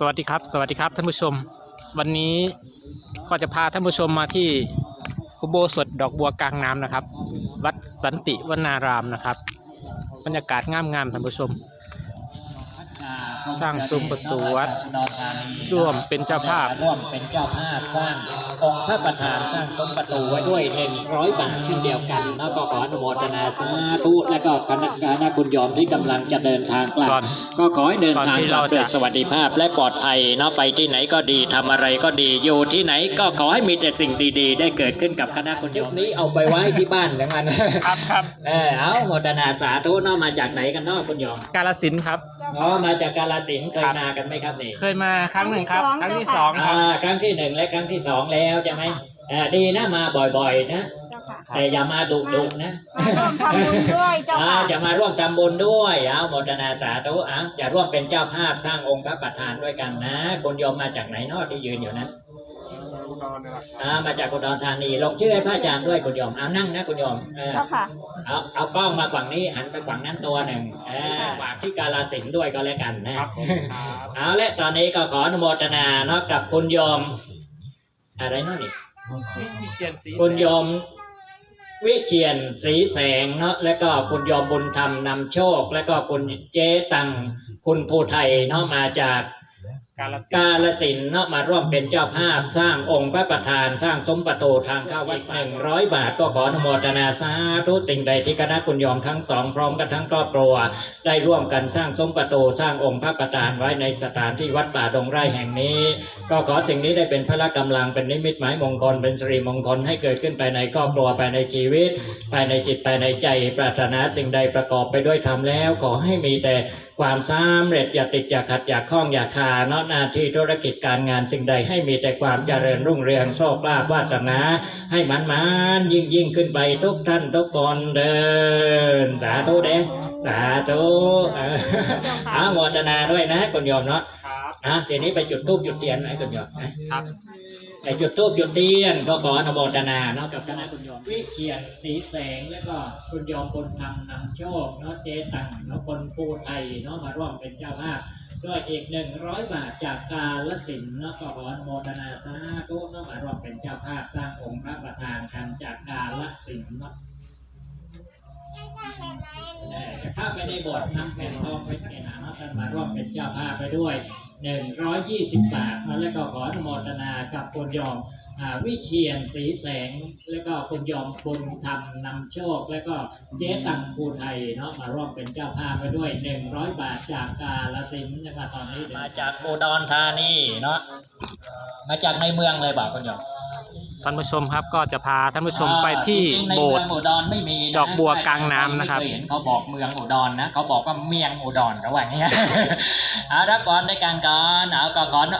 สวัสดีครับ สวัสดีครับท่านผู้ชม วันนี้ก็จะพาท่านผู้ชมมาที่อุโบสถดอกบัวกลางน้ำนะครับ วัดสันติวนารามนะครับ บรรยากาศงามๆท่านผู้ชม สร้างซุ้มประตูวัด ร่วมเป็นเจ้าภาพ ร่วมเป็นเจ้าภาพสร้างองค์พระประธานสร้างซุ้มประตูไว้ด้วยเองร้อยบาทเช่นเดียวกันแล้วก็ขออนุโมทนาสาธุและก็คณะคณะคุณโยมที่กำลังจะเดินทางกลับก่อนก็ขอให้เดินทางก่อนที่กลับเราจะด้วยสวัสดิภาพและปลอดภัยเนาะไปที่ไหนก็ดีทำอะไรก็ดีอยู่ที่ไหนก็ขอให้มีแต่สิ่งดี ๆ ได้เกิดขึ้นกับคณะคุณโยมนี้เอาไปไว้ที่บ้านแล้วกันครับครับเออเอาโมทนาสาธุเนาะมาจากไหนกันเนาะคุณโยมกาลสินธุ์ครับ อ๋อมาจากกาลสินธุ์เคยครับ มากันไหมครับนี่เคยมาครั้งหนึ่งครับครั้งที่สองครับ อ่าครั้งที่หนึ่งและครั้งที่สองแล้วใช่ไหมอ่าดีนะมาบ่อยๆนะ เจ้าค่ะแต่อย่ามาดุดุๆนะมาร่วมทำบุญด้วยเจ้าอ่าค่ะจะมาร่วมทำบุญด้วยเอาโมทนาสาธุอะจะร่วมเป็นเจ้าภาพสร้างองค์พระประธานด้วยกันนะคุณโยมมาจากไหนเนอที่ยืนอยู่นั้น อ่ามาจากอุดรธานีลงชื่อให้พระอาจารย์ด้วยคุณโยมเอานั่งนะคุณโยมเออเจ้าค่ะ เอาเอากล้องมาฝั่งนี้หันไปฝั่งนั้นตัวหนึ่งเออฝากที่กาลสินธุ์ด้วยก็แล้วกันนะเอาละตอนนี้ก็ขออนุโมทนาเนาะกับคุณโยม อะไรเนาะนี่คุณโยมวิเชียนศรีแสงเนาะแล้วก็คุณโยมบุญธรรมนำโชค แล้วก็คุณเจ๊ตังคุณภูไทยเนาะมาจาก กาลสินกาลสินเนาะมาร่วมเป็นเจ้าภาพสร้างองค์พระประธานสร้างสมประตูทางเข้าวัดหนึ่งร้อยบาทก็ขออนุโมทนาสาธุสิ่งใดที่คณะคุณโยมทั้งสองพร้อมกันทั้งครอบครัว ได้ร่วมกันสร้างสมประตูสร้างองค์พระประธานไว้ในสถานที่วัดป่าดงไร่แห่งนี้ ก็ขอสิ่งนี้ได้เป็นพละกำลังเป็นนิมิตหมายมงคลเป็นสิริมงคลให้เกิดขึ้นภายในครอบครัวภายในชีวิตภายในจิตภายในใจปรารถนาสิ่งใดประกอบไปด้วยธรรมแล้ว ขอให้มีแต่ความสำเร็จอย่าติดอย่าขัดอย่าข้องอย่าคาเนาะหน้าที่ธุรกิจการงานสิ่งใดให้มีแต่ความเจริญรุ่งเรืองโชคลาภวาสนา ให้มันมันยิ่งยิ่งขึ้นไปทุกท่านทุกคนเดินสาธุเด้สาธุเอออาโมทนาด้วยนะคุณโยมเนาะครับอะทีนี้ไปจุดทูบจุดเทียนนะคุณโยมนะครับไปจุดทูบจุดเทียนก็ขออนุโมทนาเนาะกับคณะคุณโยมวิเชียนสีแสงแล้วก็คุณโยมคนทำนำโชคเนาะเจตังเนาะคนภูไทยเนาะมาร่วมเป็นเจ้าภาพ ด้วยอีกหนึ่งร้อยบาทจากกาลสินธุ์เนะก็ขออนุโมทนาสาธุนาะมาร่วมเป็นเจ้าภาพสร้างองค์พระประธานกันจากกาลสินเนาะถ้าไปในโบสถ์นำแผ่นทองไปใส่นามาะท่านมาร่วมเป็นเจ้าภาพไปด้วยหนึ่งร้อยยี่สิบบาท แล้วก็ขออนุโมทนากับคนยอม วิเชียนสีแสง แล้วก็คุณยอมคุณธรรมนำโชค แล้วก็เจ๊ตังภูไทยเนาะมาร่วมเป็นเจ้าภาพไปด้วยหนึ่งร้อยบาทจากกาลสินธุ์นะครับตอนนี้มาจากอุดรธานีเนาะมาจากในเมืองเลยบอกคุณยอมท่านผู้ชมครับก็จะพาท่านผู้ชมไปที่จริงๆในโบสเมืถ์องอุดรไม่มีนะดอกบัวกลางน้ำนะครับไม่เคยเห็นเขาบอกเมืองอุดรนะเขาบอกว่าเมียงอุดรระหว่างนี้เอารับฟอนด้วยกันก่อนเอาก็ขอแ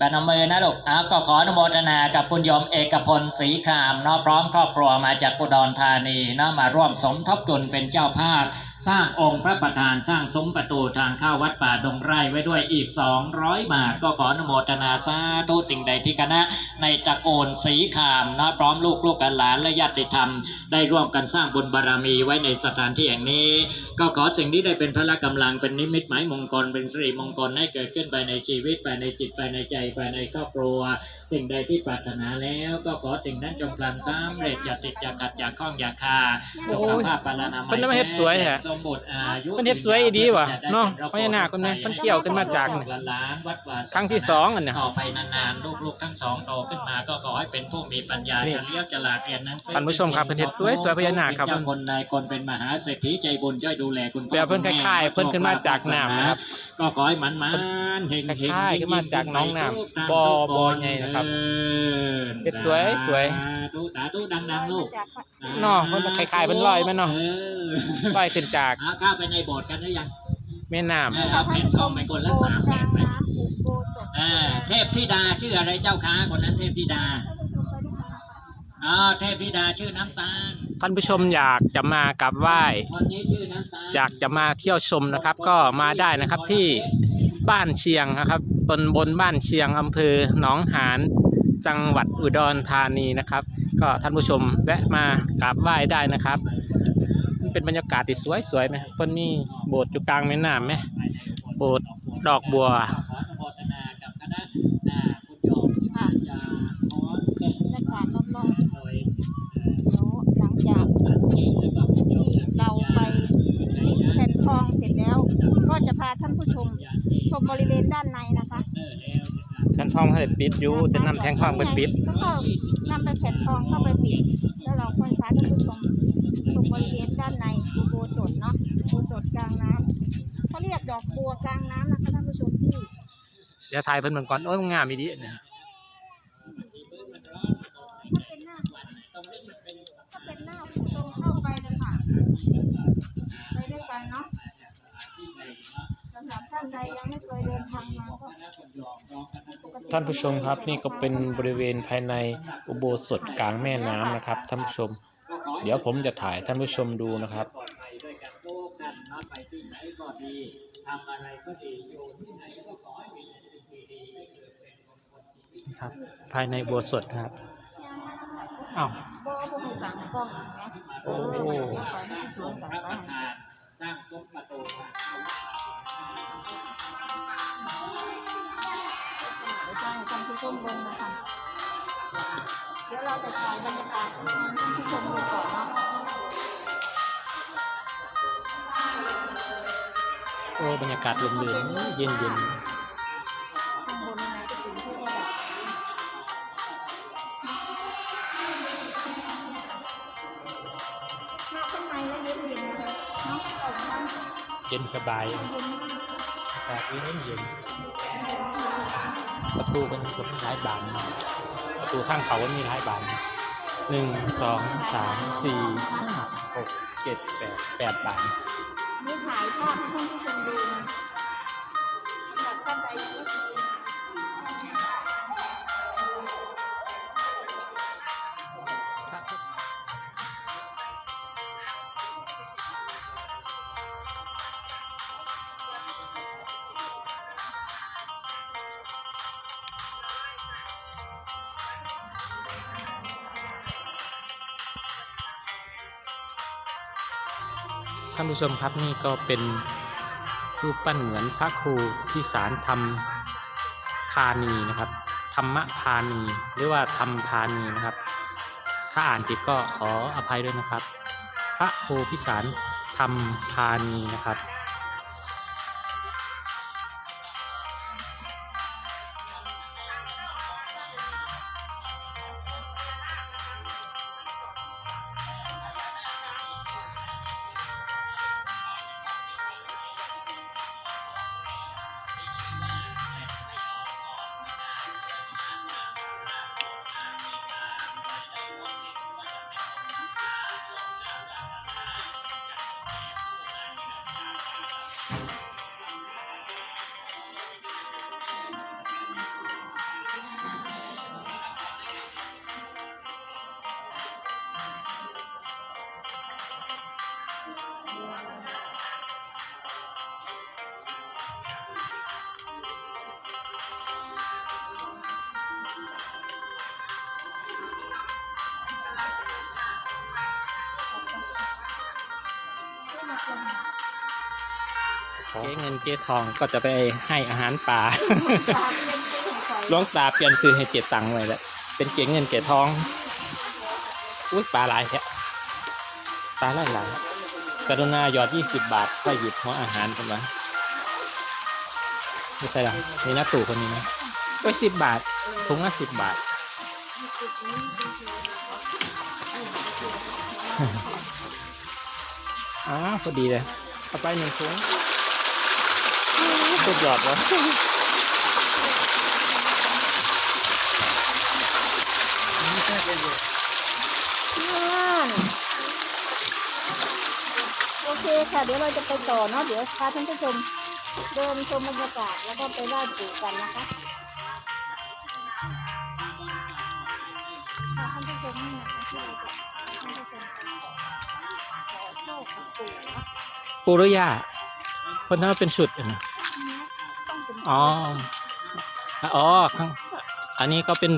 ปนมือนะลูกอ้าก็ขออนุโมทนากับคุณยมเอกพลศรีครามเนาะพร้อมครอบครัวมาจากกุดรธานีเนาะมาร่วมสมทบทุนเป็นเจ้าภาพ สร้างองค์พระประธานสร้างซุ้มประตูทางเข้าวัดป่าดงไร่ไว้ด้วยอีก 200 บาท ก็ขออนุโมทนาสาธุสิ่งใดที่คณะ ในตระโกนสีขามนะพร้อมลูกลูกหลานและญาติธรรม ได้ร่วมกันสร้างบุญบารมีไว้ในสถานที่แห่งนี้ ก็ขอสิ่งที่ได้เป็นพละกำลังเป็นนิมิตหมายมงคลเป็นสิริมงคลให้เกิดขึ้นภายในชีวิตภายในจิตภายในใจภายในครอบครัว สิ่งใดที่ปรารถนาแล้วก็ขอสิ่งนั้นจงพลันสำเร็จอย่าติดอย่าขัดอย่าข้องอย่าคาสุขภาพปรานามัยเพิ่นจะมาเฮ็ดสวยแท้มบูรณ์อายุเพิ่นเฮ็ดสวยดีว่ะเนาะพญานาคคนนี้เพิ่นเกี่ยวขึ้นมาจากล้านวัดวาครั้งที่สองอันเนี่ยต่อไปนานๆลูกๆทั้งสองโตขึ้นมาก็ขอให้เป็นผู้มีปัญญานี่เฉลียวฉลาดเรียนหนังสือท่านผู้ชมครับเพิ่นเฮ็ดสวยสวยพญานาคครับเป็นเจ้าคนนายคนเป็นมหาเศรษฐีใจบุญช่วยดูแลคุณพ่อแบบเพิ่นคล้ายๆเพิ่นขึ้นมาจากน้ำนะครับก็ขอให้มันมันๆเฮงคเฮงล้ายๆขึ้นมาจากน้องน้ำบ่อบ่อใหญ่นะครับเฮ็ดสวยสวยสาธุสาธุดังๆลูกเนาะเพิ่นคล้ายๆเพิ่นลอยมาเนาะออลอยขึ้นจากเอาเข้าไปในโบสถ์กันหรือยังแม่น้ำเออเอาแผ่นทองไปคนละสามแผ่นไปอ่าเทพธิดาชื่ออะไรเจ้าค้าคนนั้นเทพธิดาอ๋อเทพธิดาชื่อน้ำตาลท่านผู้ชมอยากจะมากราบไหว้คนนี้ชื่อน้ำตาล อยากจะมาเที่ยวชมนะครับ ก็มาได้นะครับที่บ้านเชียงนะครับตนบนบ้านเชียงอำเภอหนองหานจังหวัดอุดรธานีนะครับ ก็ท่านผู้ชมแวะมากราบไหว้ได้นะครับ เป็นบรรยากาศที่สวยสวยไหมคนนี้โบสถ์อยู่กลางแม่น้ำไหมโบสถ์ดอกบัวท่านผู้ชมชมบริเวณด้านในนะคะแผ่นทองให้ปิดอยู่แต่นำแทงทองไปปิดก็นำไปแผ่นทองเข้าไปปิด แล้วเราควรพาท่านผู้ชม ชมบริเวณด้านในอุโบสถเนาะอุโบสถกลางน้ำเขาเรียกดอกบัวกลางน้ำนะคะท่านผู้ชมที่เดี๋ยวถ่ายเพิ่นเบิ่งก่อนโอ้ยงามอีดีเนี่ยถ้าเป็นหน้าถ้าเป็นหน้าผู้ตรงเข้าไปเลยค่ะไปด้วยกันเนาะสำหรับท่านใดยังไม่เคยเดินทางมาก็ท่านผู้ชมครับนี่ก็เป็นบริเวณภายในอุโบสถกลางแม่น้ำนะครับท่านผู้ชม เดี๋ยวผมจะถ่ายท่านผู้ชมดูนะครับด้วยกันโลกกันนะไปที่ไหนก็ดีทำอะไรก็ดีอยู่ที่ไหนก็ขอให้มีแต่สิ่งดีๆให้เกิดเป็นมงคลชีวิตครับ ภายในอุโบสถครับอ้าวบ่บ่ให้บังกล้องนะโอ้เดี๋ยวขอให้ที่สวนพกัระนปไประธานสร้างซุ้มประตูทางเข้าเดี๋ยวจะให้ท่านผู้ชมเบิ่งนะคะ เดี๋ยวเราจะถ่ายบรรยากาศให้ท่านผู้ชมดูก่อนเนาะโอ้บรรยากาศลมเรือนเย็นเย็นข้างบนยังไงก็ถึงที่นี่แหละมาข้างในแล้วเย็นเลยเนาะออกมาเย็นสบายเย็นอากาศเย็นเย็นประตูเป็นคนหลายบานนะ ตูข้างเขาก็มีหลายบานหนึ่งสองสามสี่ห้าหกเจ็ดแปดแปดบานนี่ถ่ายภาพให้ท่านานผู้ชมครับนี่ก็เป็นรูปปั้นเหมือนพระครูพิสารธรรมพานีนะครับ ธรรมพานีหรือว่าธรรมพานีนะครับ ถ้าอ่านผิดก็ขออภัยด้วยนะครับ พระครูพิสารธรรมพานีนะครับ เจ๊เงินเจ๊ทองก็จะไปให้อาหารป่าฝากเรียนผู้ใส่หลวงตาเปลี่ยนซื้อให้เจ็ดตังค์ไว้แล้วเป็นเก๋เงินเก๋ทองอุ้ยปลาหลายแท้ปลาหลายหลายกรุณาหยอดยี่สิบบาทก็หยิบหัวอาหารกันมาไม่ใช่หรอนี่นะตู่คนนี้นะก็สิบบาทถุงละสิบบาทอ้าวพอดีเลยเอาไปหนึ่งถุง สุดยอดวะนั่นโอเคค่ะ เดี๋ยวเราจะไปต่อเนาะ เดี๋ยวพาท่านผู้ชมเดินชมบรรยากาศแล้วก็ไปไหว้ปู่กันนะคะพาท่านผู้ชมนี่นะคะที่เราจะท่านผู้ชมขอโชคกับปู่เนาะ ปูรุยาคนนั้นเป็นชุดอะนะต้ องเป็นอ๋อ อ๋อข้างอันนี้ก็เป็น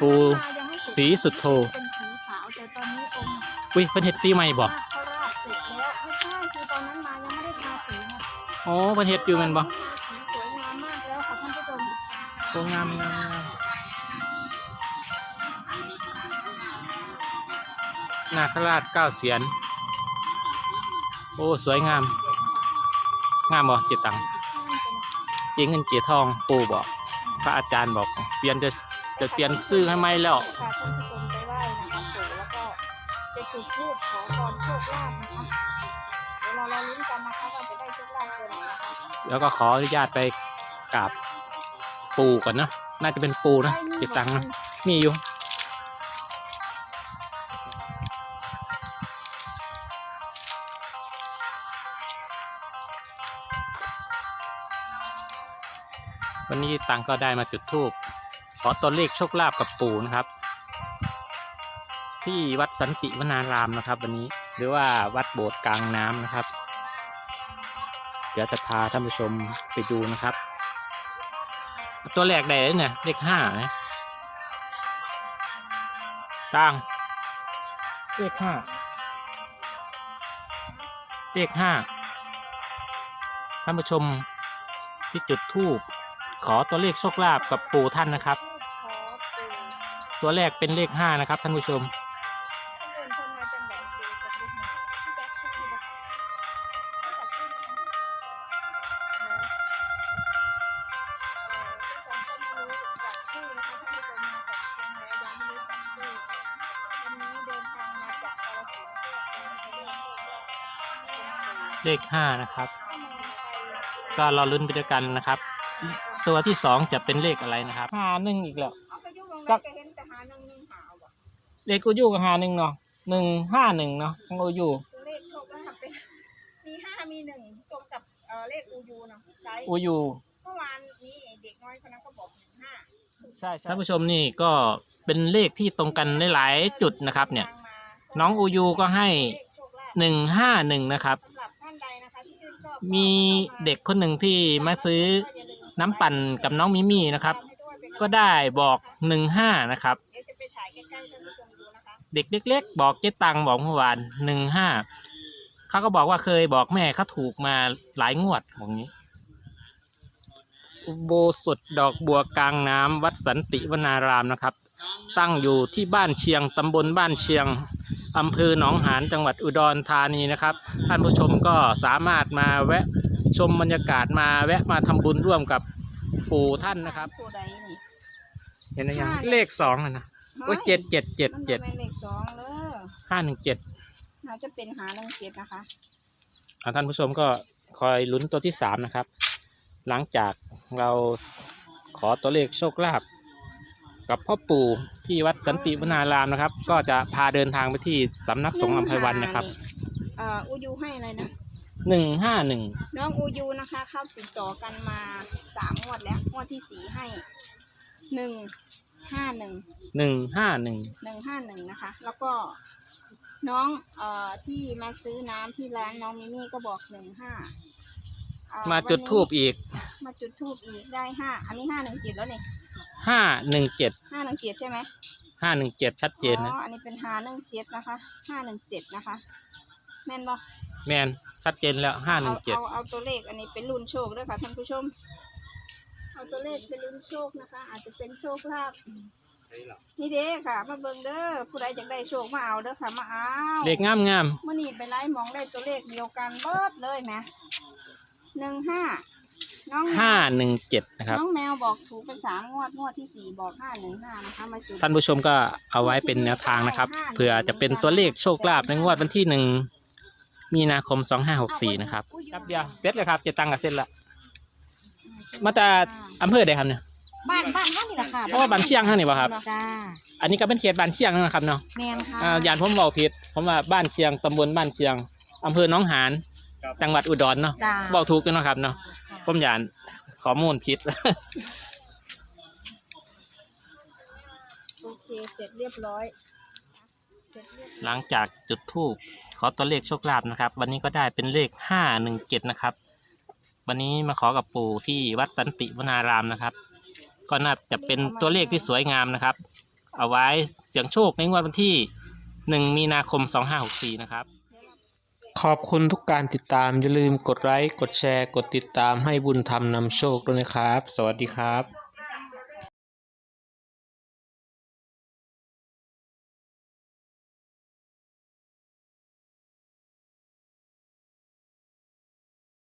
ปูยังไม่เสร็จสีสุดโทเป็นสีขาวแต่ตอนนี้องค์อุ้ยเพิ่นเฮ็ดสีใหม่บอกเขาราดเสร็จแล้วไม่ใช่คือตอนนั้นมายังไม่ได้ทาสีไงอ๋อเพิ่นเฮ็ดอยู่แม่นบ่ทาสีสวยงามมากแล้วค่ะท่านผู้ชมโอ้งามงามงามนาคราชเก้าเสียน โอ้ สวยงาม งามบ่เจตัง เจเงินเจทองปู่บอกพระอาจารย์บอก เปลี่ยนจะจะเปลี่ยนซื้อให้ไหมแล้วพาท่านผู้ชมไปไหว้นะคะปู่แล้วก็จะจุดธูปขอพรโชคลาภนะคะเดี๋ยวเรารอลุ้นกันนะคะว่าจะได้โชคลาภตัวไหนนะคะแล้วก็ขออนุญาตไปกราบปู่ก่อนนะน่าจะเป็นปู่นะเก็บตังค์นะมีอยู่ วันนี้ตังก็ได้มาจุดธูปขอตัวเลขโชคลาภกับปู่นะครับ ที่วัดสันติวนารามนะครับ วันนี้หรือว่าวัดโบสถ์กลางน้ำนะครับ เดี๋ยวจะพาท่านผู้ชมไปดูนะครับ ตัวแรกได้เลยเนี่ยเลขห้านะตังเลขห้าเลขห้าท่านผู้ชมที่จุดธูป ขอตัวเลขโชคลาภกับปู่ท่านนะครับ ตัวแรกเป็นเลขห้านะครับท่านผู้ชมเดินคนมาจังแดดซีกับลูกหมาที่แบ็ครับขึ้นนะเนาะเอ่อทุกคนก็ไม่รู้จักชื่อรุ่นปีเดียนรู้ว่าเป็นปู่เลขห้านะครับ ก็รอลุ้นไปด้วยกันนะครับ ตัวที่สองจะเป็นเลขอะไรนะครับห้าหนึ่งอีกแล้วเอาไปยุ่งลงไปก็เห็นแต่หาหนึ่งหนึ่งหาบ่เลขอูยูกับห้าหนึ่งเนาะหนึ่งห้าหนึ่งเนาะของอูยูตัวเลขโชคลาภเป็นมีห้ามีหนึ่งตรงกับเอ่อเลขอูยูเนาะไกด์อูยูเมื่อวานนี้เด็กน้อยคนนั้นก็บอกหนึ่งห้าใช่ท่านผู้ชมนี่ก็เป็นเลขที่ตรงกันในหลายจุดนะครับ เนี่ย น้องอูยูก็ให้หนึ่งห้าหนึ่งนะครับ สำหรับท่านใดนะคะที่ชื่นชอบมีเด็กคนหนึ่งที่มาซื้อ น้ำปั่นกับน้องมิมี่นะครับ ก็ได้บอกหนึ่งห้านะครับเดี๋ยวจะไปถ่ายใกล้ๆท่านผู้ชมดูนะคะเด็กเล็กๆ บอกเจ๊ตังบอกเมื่อวานหนึ่งห้าเขาก็บอกว่าเคยบอกแม่เขาถูกมาหลายงวดบอกงี้อุโบสถดอกบัวกลางน้ำวัดสันติวนารามนะครับ ตั้งอยู่ที่บ้านเชียงตำบลบ้านเชียงอำเภอหนองหานจังหวัดอุดรธานีนะครับ ท่านผู้ชมก็สามารถมาแวะ ชมบรรยากาศมาแวะมาทำบุญร่วมกับปู่ท่านนะครับผู้ใดนี่ เห็นไหมยังห้าเลขสองนะนะโอ้ยเจ็ดเจ็ดเจ็ดมันเจ็ดจะเป็นเลขสองเลยห้าหนึ่งเจ็ดน่าจะเป็นหาหนึ่งเจ็ดนะคะอ่าท่านผู้ชมก็คอยลุ้นตัวที่สามนะครับ หลังจากเราขอตัวเลขโชคลาภกับพ่อปู่ที่วัดสันติวนารามนะครับ ก็จะพาเดินทางไปที่สำนักสงฆ์อัมไพวันนะครับ เอ่ออูยูให้อะไรนะ หนึ่งห้าหนึ่งน้องอูยูนะคะเข้าติดต่อกันมาสามงวดแล้วงวดที่สี่ให้หนึ่งห้าหนึ่งหนึ่งห้าหนึ่งหนึ่งห้าหนึ่งนะคะ แล้วก็น้องเอ่อที่มาซื้อน้ำที่ร้านน้องมิมี่ก็บอกหนึ่งห้ามาจุดทูบอีกมาจุดทูบอีกได้ห้าอันนี้ห้าหนึ่งเจ็ดแล้วนี่ห้าหนึ่งเจ็ดห้าหนึ่งเจ็ดใช่ไหมห้าหนึ่งเจ็ดชัดเจนอ๋นะออันนี้เป็นห้าหนึ่งเจ็ดนะคะห้าหนึ่งเจ็ดนะคะ แม่นบอ แมนชัดเจนแล้วห้าหนึ่งเจ็ดเอาเอาตัวเลขอันนี้เป็นรุ่นโชคด้วยค่ะท่านผู้ชม เอาตัวเลขเป็นรุ่นโชคนะคะ อาจจะเป็นโชคลาภนี่เด้ค่ะ มาเบิ่งเด้อผู้ใดอยากได้โชคมาเอาเด้อค่ะมาเอาเลขงามงามเมื่อนี้ไปไล่มองได้ตัวเลขเดียวกันเบิดเลยแหมหนึ่งห้าน้องแมวห้าหนึ่งเจ็ดนะครับ น้องแมวบอกถูกไปสามงวดงวดที่สี่บอกห้าหนึ่งห้านะคะมาจุดท่านผู้ชมก็เอาไว้เป็นแนวทางนะครับเผื่อจะเป็นตัวเลขโชคลาภในงวดวันที่หนึ่ง มีนาคมสองห้าหกสี่นะครับ ครับเดียวเสร็จเลยครับเจะตังกับเสร็จละมาจากอำเภอใดครับเนี่ยบ้านบ้านเท่านี้แหละค่ะเพราะว่าบ้านเชียงเท่านี้ป่ะครับ จ้าอันนี้ก็เป็นเขตบ้านเชียงนะครับเนาะแมนค่ะอ่าย่านผมเบาผิดผมว่าบ้านเชียงตำบลบ้านเชียงอำเภอหนองหานจังหวัดอุดรเนาะจ้าเบาถูกกันเนาะครับเนาะผมย่านข้อมูลผิด โอเค เสร็จเรียบร้อยเสร็จเรียบร้อย หลังจากจุดทูบขอตัวเลขโชคลาภนะครับ วันนี้ก็ได้เป็นเลขห้าหนึ่งเจ็ดนะครับ วันนี้มาขอกับปู่ที่วัดสันติวนารามนะครับ ก็น่าจะเป็นตัวเลขที่สวยงามนะครับ เอาไว้เสี่ยงโชคในงวดวันที่หนึ่งมีนาคมสองห้าหกสี่นะครับ ขอบคุณทุกการติดตามอย่าลืมกดไลค์กดแชร์ กดติดตามให้บุญธรรมนำโชคด้วยนะครับ สวัสดีครับ